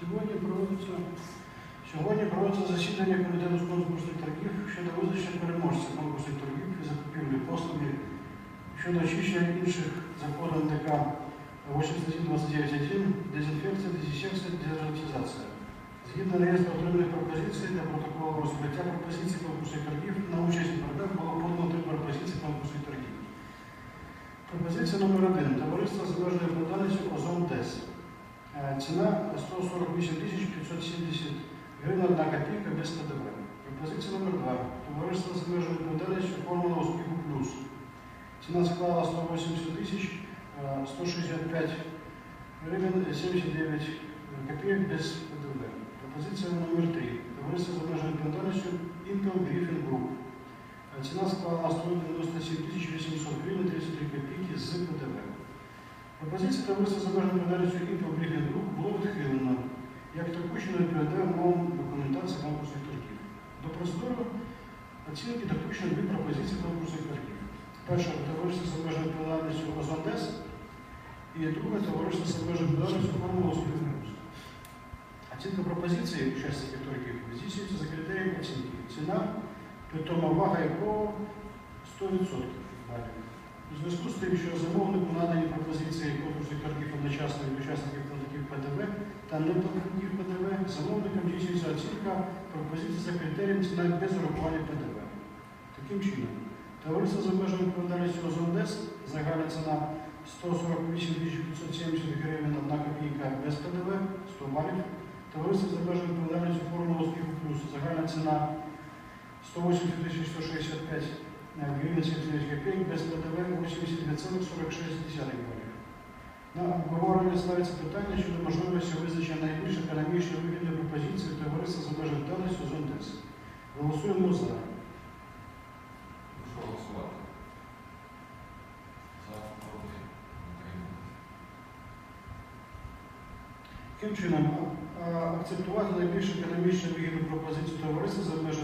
товариства. Сьогодні проводиться засідання комітету з конкурсних торгів щодо визначення переможця конкурсних торгів і закупівлі послуги щодо очищення інших законів НДК 8129.1, дезінфекція, дезінсекція, дезінфекція. Згідно реєстру отриманих пропозицій та протоколу розкриття пропозицій конкурсних торгів на участь продав було подано три пропозиції конкурсних торгів. Пропозиція номер один. Товариство з обмеженою відповідальністю Озон ДЕС. Е, Ціна 148 тисяч 570 гривень 1 копійка без ПДВ. Пропозиція номер два. Товариство з обмеженою відповідальністю Формула успіху плюс. Ціна склала 180 тисяч е, 165 гривень 79 копійок без ПДВ. Пропозиція номер три. Товариство з обмеженою відповідальністю Intel Griffin Group. Е, Ціна склала 197 тисяч 800 гривень 33 копійки з ПДВ. Пропозиція товариства з обмеженою відповідальністю Intel Griffin Group було відхилено як таку, що не відповідає умовам документації конкурсних торгів. До процедури оцінки допущено дві пропозиції конкурсних торгів. Перша товариство з обмеженою «Озондес» і друге товариство з обмеженою відповідальністю «Формула Успіху Оцінка пропозиції учасників торгів здійснюється за критерієм оцінки. Ціна, питома вага якого 100% балів. У зв'язку з тим, що замовнику надані пропозиції конкурсних торгів одночасно від учасників платників ПДВ та неплатників ПДВ, замовником здійснюється оцінка пропозицій за критерієм ціна без урахування ПДВ. Таким чином, товариство з обмеженою відповідальністю «Озондес» загальна ціна 148 570 гривень 1 копійка без ПДВ, 100 балів. Товариство з обмеженою відповідальністю «Формула успіху плюс» загальна ціна 180 165 гривень 79 копійок без ПДВ 82,46 балів. На обговорення ставиться питання щодо можливості найбільш економічно вигідної пропозиції товариства з обмеженою відповідальністю «Озондес». Голосуємо за. Прошу голосувати. За, проти, утримались. Таким чином, акцептувати найбільш економічно вигідну пропозицію товариства з обмеженою